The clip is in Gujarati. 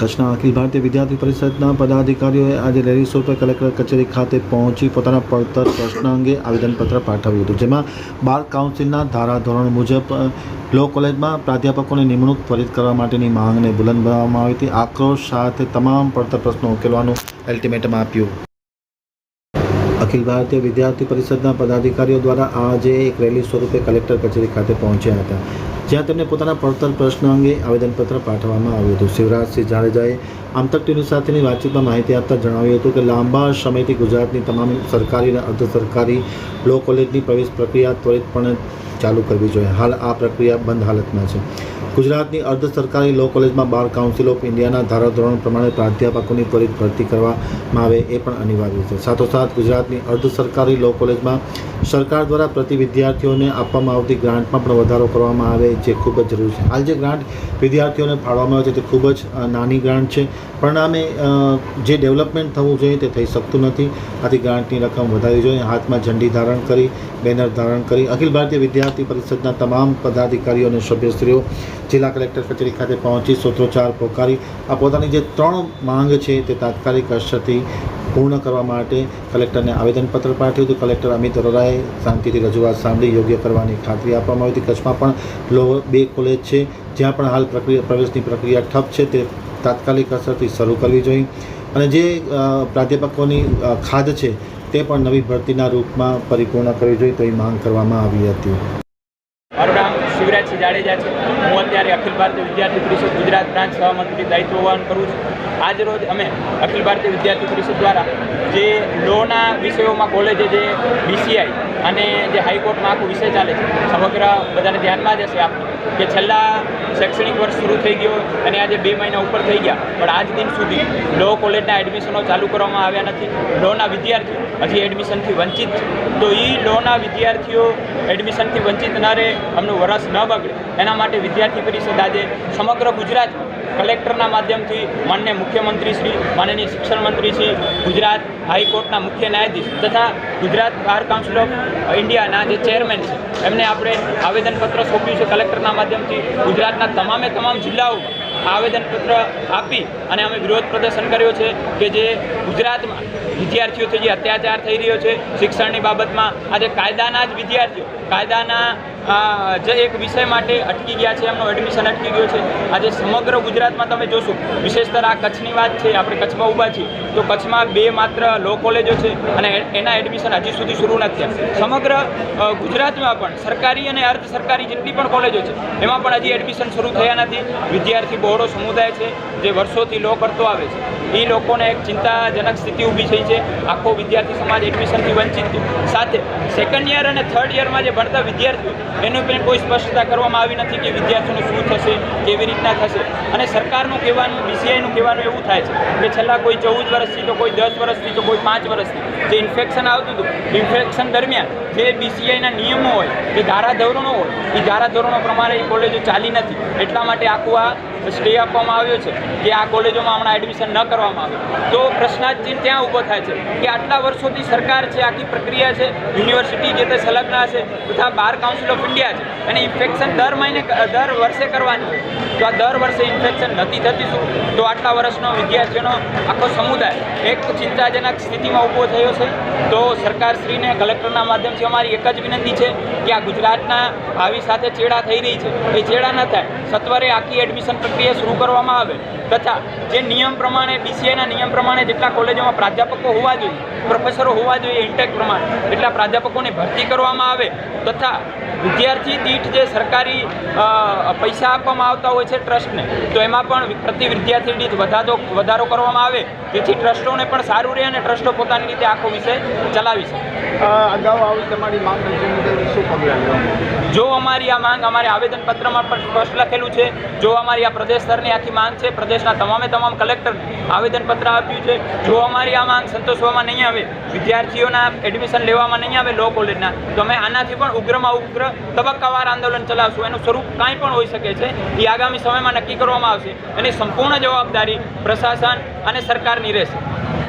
કચ્છના અખિલ ભારતીય વિદ્યાર્થી પરિષદના પદાધિકારીઓએ આજે રેલી સ્વરૂપે કલેક્ટર કચેરી ખાતે પહોંચી પોતાના પડતર પ્રશ્ન અંગે આવેદનપત્ર પાઠવ્યું હતું, જેમાં બાર કાઉન્સિલના ધારાધોરણ મુજબ લો કોલેજમાં પ્રાધ્યાપકોની નિમણૂક ત્વરિત કરવા માટેની માંગને બુલંદ બનાવવામાં આવી હતી. આક્રોશ સાથે તમામ પડતર પ્રશ્નો ઉકેલવાનું અલ્ટિમેટમ આપ્યું. અખિલ ભારતીય વિદ્યાર્થી પરિષદના પદાધિકારીઓ દ્વારા આજે એક રેલી સ્વરૂપે કલેક્ટર કચેરી ખાતે પહોંચ્યા હતા. જ્યાં તેમને પોતાના પડતર પ્રશ્ન અંગે આવેદનપત્ર પાઠવવામાં આવ્યું હતું. શિવરાજસિંહ જાડેજાએ આમતક ટીવી સાથેની વાતચીતમાં માહિતી આપતા જણાવ્યું હતું કે લાંબા સમયથી ગુજરાતની તમામ સરકારી અને અર્ધ સરકારી લો કોલેજની પ્રવેશ પ્રક્રિયા ત્વરિતપણે ચાલુ કરવી જોઈએ. હાલ આ પ્રક્રિયા બંધ હાલતમાં છે. ગુજરાતની અર્ધ સરકારી લો કોલેજમાં બાર કાઉન્સિલ ઓફ ઇન્ડિયાના ધારાધોરણ પ્રમાણે પ્રાધ્યાપકોની ત્વરિત ભરતી કરવામાં આવે એ પણ અનિવાર્ય છે. સાથોસાથ ગુજરાતની અર્ધ સરકારી લો કોલેજમાં સરકાર દ્વારા પ્રતિ વિદ્યાર્થીઓને આપવામાં આવતી ગ્રાન્ટમાં પણ વધારો કરવામાં આવે જે ખૂબ જ જરૂરી છે. હાલ જે ગ્રાન્ટ વિદ્યાર્થીઓને ફાળવામાં આવે છે તે ખૂબ જ નાની ગ્રાન્ટ છે. પરિણામે જે ડેવલપમેન્ટ થવું જોઈએ તે થઈ શકતું નથી. આથી ગ્રાન્ટની રકમ વધારવી જોઈએ. હાથમાં ઝંડી ધારણ કરી બેનર ધારણ કરી. અખિલ ભારતીય વિદ્યાર્થી પરિષદના તમામ પદાધિકારીઓ અને સભ્યશ્રીઓ, જિલ્લા કલેક્ટર કચેરી ખાતે પહોંચી સૂત્રોચ્ચાર પોકારી આ પોતાની જે ત્રણ માંગ છે તે તાત્કાલિક અસરથી પૂર્ણ કરવા માટે કલેક્ટરને આવેદનપત્ર પાઠવ્યું હતું. કલેક્ટર અમિત અરોરાએ શાંતિથી રજૂઆત સાંભળી, યોગ્ય કરવાની ખાતરી આપવામાં આવી હતી. કચ્છમાં પણ લો બે કોલેજ છે. જ્યાં પણ હાલ પ્રક્રિયા પ્રવેશની પ્રક્રિયા ઠપ છે, તે તાત્કાલિક અસરથી શરૂ કરવી જોઈએ. અને જે પ્રાધ્યાપકોની ખાધ છે, તે પણ નવી ભરતીના રૂપમાં પરિપૂર્ણ કરવી જોઈએ તો એ માંગ કરવામાં આવી હતી. મારું નામ શિવરાજસિંહ જાડેજા છે. હું અત્યારે અખિલ ભારતીય વિદ્યાર્થી પરિષદ ગુજરાત બ્રાન્ચ સહમંત્રી દાયિત્વ વહન કરું છું. આજ રોજ અમે અખિલ ભારતીય વિદ્યાર્થી પરિષદ દ્વારા જે લોના વિષયોમાં કોલેજે જે બીસીઆઈ અને જે હાઈકોર્ટમાં આખો વિષય ચાલે છે, સમગ્ર બધાને ધ્યાનમાં જ હશે આપણે. કે છેલ્લા શૈક્ષણિક વર્ષ શરૂ થઈ ગયો અને આજે બે મહિના ઉપર થઈ ગયા. પણ આજ દિન સુધી લો કોલેજના એડમિશનો ચાલુ કરવામાં આવ્યા નથી. લોના વિદ્યાર્થીઓ હજી એડમિશનથી વંચિત તો એ લોના વિદ્યાર્થીઓ એડમિશનથી વંચિત ન રહે, અમને વરસ ન બગડે. એના માટે વિદ્યાર્થી પરિષદ આજે સમગ્ર ગુજરાત કલેક્ટરના માધ્યમથી માન્ય મુખ્યમંત્રી શ્રી, માનનીય શિક્ષણ મંત્રી શ્રી, ગુજરાત હાઈકોર્ટના મુખ્ય ન્યાયાધીશ તથા ગુજરાત બાર કાઉન્સિલ ઓફ ઇન્ડિયાના જે ચેરમેન છે, એમને આપણે આવેદનપત્ર સોંપ્યું છે કલેક્ટરના માધ્યમથી ગુજરાતના તમામે તમામ જિલ્લાઓ આવેદનપત્ર આપી અને અમે વિરોધ પ્રદર્શન કર્યો છે કે જે ગુજરાતમાં વિદ્યાર્થીઓથી જે અત્યાચાર થઈ રહ્યો છે શિક્ષણની બાબતમાં. આજે કાયદાના જ વિદ્યાર્થીઓ, કાયદાના આ, જે એક વિષય માટે અટકી ગયા છે એમનું એડમિશન અટકી ગયું છે. આજે સમગ્ર ગુજરાતમાં તમે જોશો વિશેષતર આ કચ્છની વાત છે આપણે કચ્છમાં ઊભા છીએ. તો કચ્છમાં બે માત્ર લો કોલેજો છે અને એના એડમિશન હજી સુધી શરૂ નથી થયા. સમગ્ર ગુજરાતમાં પણ સરકારી અને અર્ધ સરકારી જેટલી પણ કોલેજો છે એમાં પણ હજી એડમિશન શરૂ થયા નથી. વિદ્યાર્થી બહોળો સમુદાય છે જે વર્ષોથી લો કરતો આવે છે. એ લોકોને એક ચિંતાજનક સ્થિતિ ઊભી થઈ છે. આખો વિદ્યાર્થી સમાજ એડમિશનથી વંચિત સાથે સેકન્ડ યર અને થર્ડ યરમાં જે ભણતા વિદ્યાર્થીઓ, એનું પણ કોઈ સ્પષ્ટતા કરવામાં આવી નથી કે વિદ્યાર્થીઓનું શું થશે, કેવી રીતના થશે. અને સરકારનું કહેવાનું બીસીઆઈનું કહેવાનું એવું થાય છે કે છેલ્લા કોઈ ચૌદ વર્ષથી તો કોઈ દસ વર્ષથી તો કોઈ પાંચ વર્ષથી. જે ઇન્ફેક્શન આવતું હતું ઇન્ફેક્શન દરમિયાન જે બીસીઆઈના નિયમો હોય કે ધારાધોરણો હોય, એ ધારાધોરણો પ્રમાણે એ કોલેજો ચાલી નથી. એટલા માટે આખું આ સ્ટે આપવામાં આવ્યો છે કે આ કોલેજોમાં હમણાં એડમિશન ન કરવામાં આવે. તો પ્રશ્નાર્થચિહ્ન ત્યાં ઊભો થાય છે કે આટલા વર્ષોથી સરકાર છે, આખી પ્રક્રિયા છે, યુનિવર્સિટી જે તે સંલગ્ન છે તથા બાર કાઉન્સિલ ઓફ ઇન્ડિયા છે. અને ઇન્ફેક્શન દર મહિને, દર વર્ષે કરવાની. તો આ દર વર્ષે ઇન્ફેક્શન નથી થતી શું? તો આટલા વર્ષનો વિદ્યાર્થીઓનો આખો સમુદાય એક ચિંતાજનક સ્થિતિમાં ઊભો થયો છે. તો સરકારશ્રીને કલેક્ટરના માધ્યમથી અમારી એક જ વિનંતી છે કે આ ગુજરાતના ભાવિ સાથે ચેડા થઈ રહી છે. એ ચેડા ન થાય. સત્વરે આખી એડમિશન પ્રક્રિયા શરૂ કરવામાં આવે. તથા જે નિયમ પ્રમાણે બીસીએના નિયમ પ્રમાણે જેટલા કોલેજોમાં પ્રાધ્યાપકો હોવા જોઈએ પ્રોફેસરો હોવા જોઈએ ઇન્ટેક પ્રમાણે એટલા પ્રાધ્યાપકોની ભરતી કરવામાં આવે. તથા વિદ્યાર્થી દીઠ જે સરકારી પૈસા આપવામાં આવતા હોય છે ટ્રસ્ટને, તો એમાં પણ પ્રતિ વિદ્યાર્થી દીઠ વધારો વધારો કરવામાં આવે. જેથી ટ્રસ્ટોને પણ સારું રહે અને ટ્રસ્ટો પોતાની રીતે આખો વિષય ચલાવી શકે. અગાઉ આવી તમારી માંગ જો અમારી આ માંગ અમારે આવેદનપત્રમાં પણ સ્પષ્ટ લખેલું છે, જો અમારી આ પ્રદેશ સ્તરની આખી માંગ છે, પ્રદેશના તમામે તમામ કલેક્ટર આવેદનપત્ર આપ્યું છે, જો અમારી આ માંગ સંતોષવામાં નહીં આવે, વિદ્યાર્થીઓના એડમિશન લેવામાં નહીં આવે, લો કોલેજના, તો અમે આનાથી પણ ઉગ્રમાં ઉગ્ર તબક્કાવાર આંદોલન ચલાવશું. એનું સ્વરૂપ કાંઈ પણ હોઈ શકે છે, એ આગામી સમયમાં નક્કી કરવામાં આવશે. એની સંપૂર્ણ જવાબદારી પ્રશાસન અને સરકારની રહેશે.